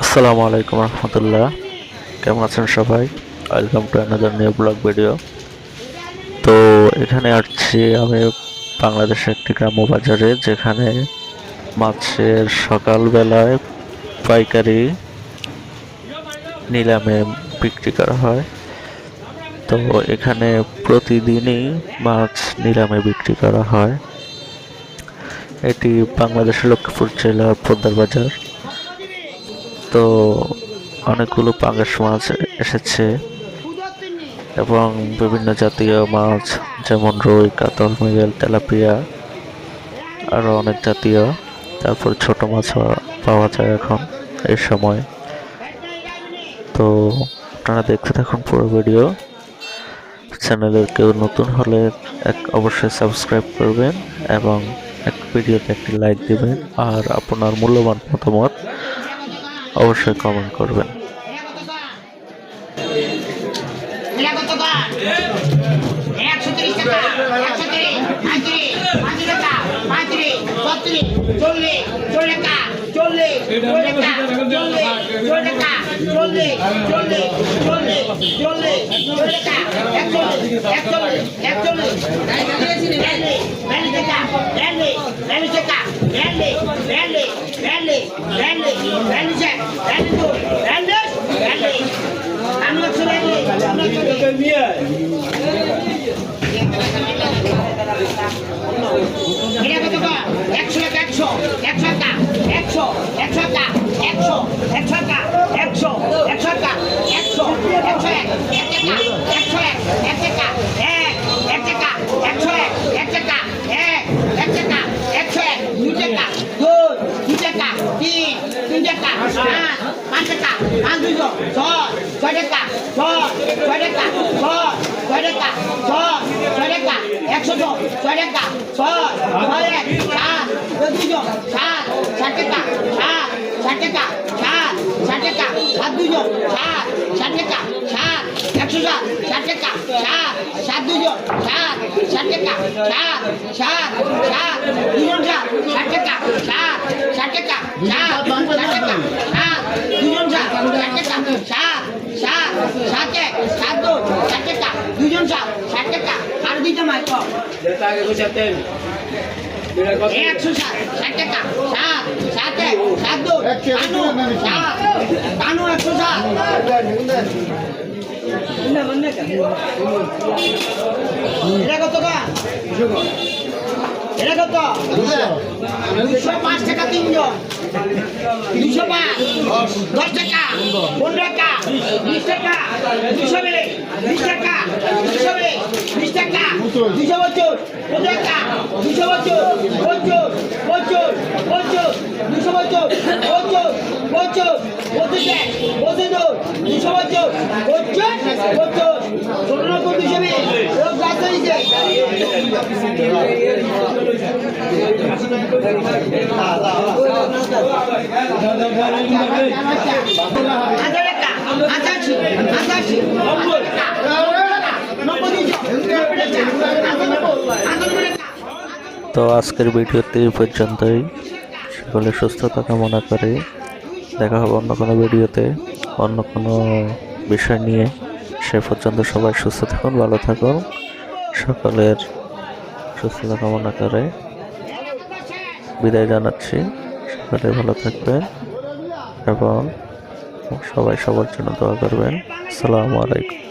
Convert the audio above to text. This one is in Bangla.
আসসালামু আলাইকুম রহমতুল্লাহ। কেমন আছেন সবাই? Welcome to another new blog video তো এখানে আসছি আমি বাংলাদেশের একটি গ্রাম্য বাজারে, যেখানে মাছের সকালবেলায় পাইকারি নিলামে বিক্রি করা হয়। তো এখানে প্রতিদিনই মাছ নিলামে বিক্রি করা হয়। এটি বাংলাদেশের লক্ষ্মীপুর জেলার পোদ্দার বাজার। তো অনেকগুলো পাঙ্গাস মাছ এসেছে এবং বিভিন্ন জাতীয় মাছ যেমন রুই, কাতল, মৃগেল, তেলাপিয়া আরও অনেক জাতীয়। তারপর ছোট মাছ পাওয়া যায় এখন এই সময়। তো আপনারা দেখতে থাকুন পুরো ভিডিও চ্যানেলের কেউ নতুন হলে এক অবশ্যই সাবস্ক্রাইব করবেন এবং এক ভিডিওতে একটি লাইক দেবেন আর আপনার মূল্যবান মতামত অবশ্যই কমেন্ট করবেন কত দাম? একশো তিরিশ টাকা, একশো তিরিশ, পঁয়ত্রিশ, পঁয়ত্রিশ টাকা, পঁয়ত্রিশ, ছত্রিশ, চল্লিশ, চল্লিশ টাকা, চল্লিশ, চল্লিশ টাকা, চল্লিশ, চল্লিশ টাকা, চল্লিশ, চল্লিশ, চল্লিশ, চল্লিশ, একচল্লিশ, একচল্লিশ, একচল্লিশ, বিয়াল্লিশ, বিয়াল্লিশ টাকা, বিয়াল্লিশ, বিয়াল্লিশ টাকা, বিয়াল্লিশ, বিয়াল্লিশ, বিয়াল্লিশ, বিয়াল্লিশ, বিয়াল্লিশ এক, বিয়াল্লিশ দুই, বিয়াল্লিশ, বিয়াল্লিশ। আমি একশো বিয়াল্লিশ, আমি একশো বিয়াল্লিশ। এটা কত টাকা? একশো টাকা, একশো, একশো টাকা, একশো, একশো টাকা, একশো, একশো টাকা, একশো, একশো টাকা, একশো, একশো এক, এক টাকা, একশো এক, এক টাকা, এক, এক টাকা, একশো এক, এক টাকা, এক, এক টাকা, একশো এক, দুই টাকা, দুই, দুই টাকা, তিন, তিন টাকা, পাঁচ, টাকা, পাঁচ দুইশো, ছয়, ছয় টাকা, ছয়, ছয় টাকা, ছয়, ছয় টাকা, ছয়, ছয় টাকা, একশো ছয়, ছয় টাকা, ছয়, ছয় এক, সাত, দুইশো, সাত, ষাট টাকা, সাত, ষাট টাকা, সাত, ষাট টাকা, সাত দুইশো, সাত, ষাট টাকা, সাত, একশো সাত, ষাট টাকা, সাত, সাত দুইশো, সাত, ষাট টাকা, সাত, সাত, সাত, সাত এক, সাত দুই, ষাট টাকা, দুজন সাত, ষাট টাকা, আর দুইটা মাইক কর। একশো সাত ষাট টাকা সাত সাত এক সাত দুই কানু সাত কানু একশো সাত। এটা কত টাকা এটা কত? দুশো পাঁচ টাকা তিনজন। দুশো পাঁচ, দশ টাকা, পনেরো টাকা, বিশ টাকা, দুশো মিলে বিশ টাকা, দুশো মিলে বিশ টাকা, দুশো বছর, পনেরো টাকা, দুশো বছর বছর বছর বছর, দুশো বছর বছর বছর বছর এক বছর দুই দুশো বছর বছর বছর ছোট নতুন দুশো মিলে লোক তো আজকের ভিডিওতে পর্যন্তই। সকলে সুস্থতা কামনা করে। দেখা হবে অন্য কোনো ভিডিওতে, অন্য কোনো বিষয় নিয়ে। সে পর্যন্ত সবাই সুস্থ থাকুন, ভালো থাকুন। সকলের সুস্থতা কামনা করে। বিদায় জানাচ্ছি। সকলে ভালো থাকবেন এবং সবাই সবার জন্য দোয়া করবেন। আসসালামু আলাইকুম।